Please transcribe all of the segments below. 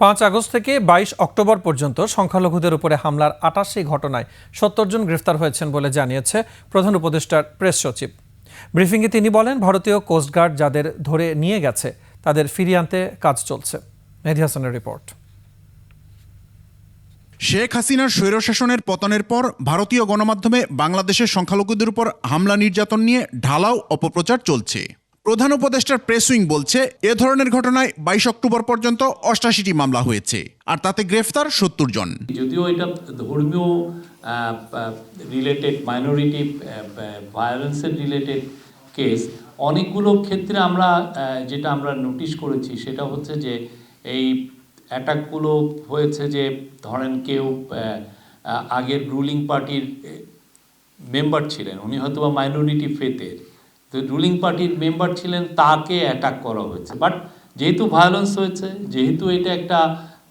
পাঁচ আগস্ট থেকে বাইশ অক্টোবর পর্যন্ত সংখ্যালঘুদের উপরে হামলার আটাশি ঘটনায় সত্তর জন গ্রেফতার হয়েছেন বলে জানিয়েছে প্রধান উপদেষ্টার প্রেস সচিব। ব্রিফিংয়ে তিনি বলেন, ভারতীয় কোস্টগার্ড যাদের ধরে নিয়ে গেছে, তাদের ফিরিয়ে আনতে কাজ চলছে। মেহেদি হাসানের রিপোর্ট। শেখ হাসিনার স্বৈরশাসনের পতনের পর ভারতীয় গণমাধ্যমে বাংলাদেশের সংখ্যালঘুদের উপর হামলা নির্যাতন নিয়ে ঢালাও অপপ্রচার চলছে। প্রধান উপদেষ্টার প্রেস উইং বলছে, এ ধরনের ঘটনায় বাইশ অক্টোবর পর্যন্ত অষ্টাশিটি মামলা হয়েছে, আর তাতে গ্রেফতার সত্তর জন। যদিও এটা ধর্মীয় রিলেটেড মাইনরিটি ভায়োলেন্সের রিলেটেড কেস অনেকগুলো ক্ষেত্রে আমরা যেটা আমরা নোটিশ করেছি, সেটা হচ্ছে যে এই অ্যাটাকগুলো হয়েছে যে, ধরেন কেউ আগের রুলিং পার্টির মেম্বার ছিলেন, উনি হয়তো বা মাইনরিটি ফেতের তো রুলিং পার্টির মেম্বার ছিলেন তাকে অ্যাটাক করা হয়েছে। বাট যেহেতু ভায়োলেন্স হয়েছে যেহেতু এটা একটা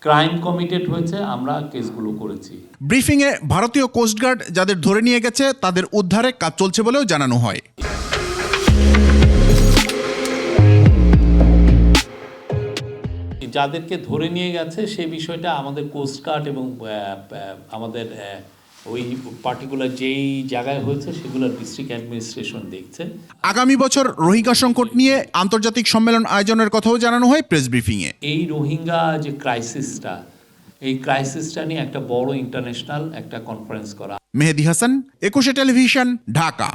ক্রাইম কমিটেড হয়েছে আমরা কেসগুলো করেছি। ব্রিফিংয়ে ভারতীয় কোস্টগার্ড যাদের ধরে নিয়ে গেছে তাদের উদ্ধারে কাজ চলছে বলেও জানানো হয়। যাদেরকে ধরে নিয়ে গেছে সেই বিষয়টা আমাদের কোস্টগার্ড এবং আমাদের ওই পার্টিকুলার যেই জায়গায় হয়েছে সেগুলো ডিস্ট্রিক্ট অ্যাডমিনিস্ট্রেশন দেখছে। আগামী বছর রোহিঙ্গা সংকট নিয়ে আন্তর্জাতিক সম্মেলন আয়োজনের কথাও জানানো হয় প্রেস ব্রিফিংয়ে। এই রোহিঙ্গা যে ক্রাইসিসটা এই ক্রাইসিসটা নিয়ে একটা বড় ইন্টারন্যাশনাল একটা কনফারেন্স করা। মেহেদি হাসান একুশে টেলিভিশন ঢাকা।